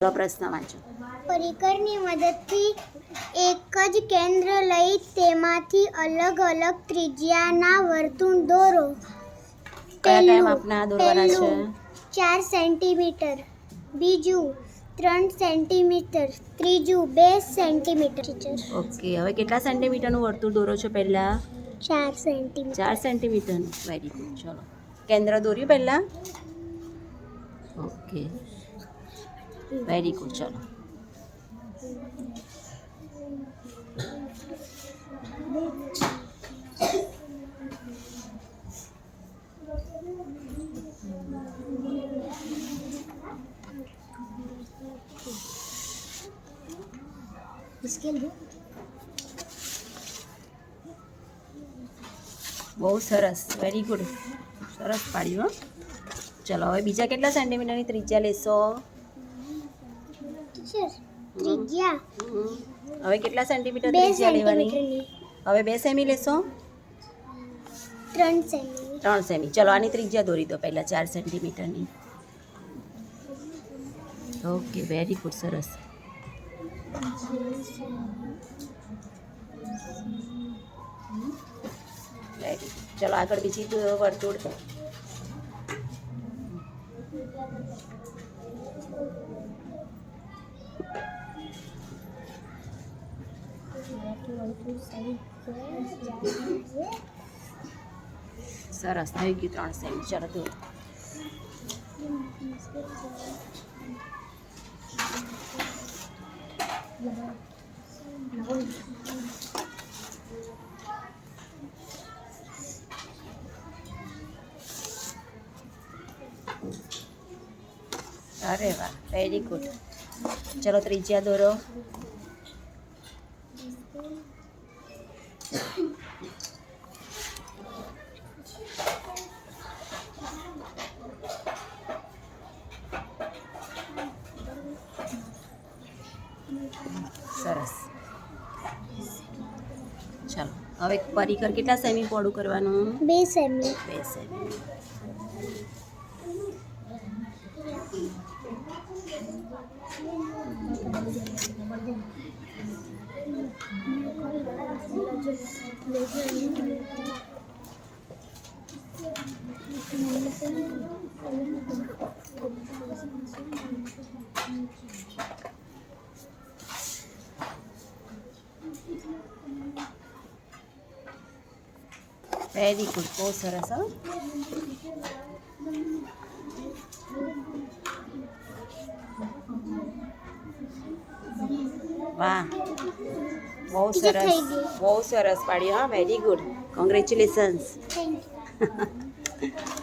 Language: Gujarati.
પ્રશ્ન વાંચો. પરિકરની મદદથી એક જ કેન્દ્ર લઈ તેમાંથી અલગ અલગ ત્રિજ્યાના વર્તુળ દોરો. કયા કયા માપના દોરવાના છે? ચાર સેન્ટીમીટર બીજું ત્રણ સેન્ટીમીટર ત્રીજું બે સેન્ટીમીટર. ઓકે હવે કેટલા સેન્ટીમીટરનું વર્તુળ દોરો છો પહેલાં? ચાર સેન્ટીમીટર. ચાર સેન્ટીમીટરનું. વેરી ગુડ ચલો. કેન્દ્ર દોર્યું પહેલાં? ઓકે. વેરી ગુડ ચલો બહુ સરસ વેરી ગુડ સરસ પાડ્યું ચલો, હવે બીજા કેટલા સેન્ટીમીટરની ત્રિજ્યા લેશો. હવે કેટલા સેન્ટીમીટર બે ત્રિજ્યા લેવાની? સેન્ટીમીટરની હવે બે સેમી લેશો? ત્રણ સેન્ટીમીટર ત્રણ સેમી. ચલો આની ત્રિજ્યા દોરી દો પહેલાં ચાર સેન્ટીમીટરની. ઓકે વેરી ગુડ સરસ. વેરી ચલો આગળ બીજી દ- વર્તુળ. સરસ થઈ ગયું ત્રણ સેમી દોરો અરે વાહ વેરી ગુડ ચલો ત્રીજા દોરો સરસ. ચાલો હવે પરિકર કેટલા સેમી પોળું કરવાનું? બે સેમી. બે સેમી. વેરી ગુડ બહુ સરસ હો વાહ બહુ સરસ. બહુ સરસ પાડ્યું હા very good congratulations thank you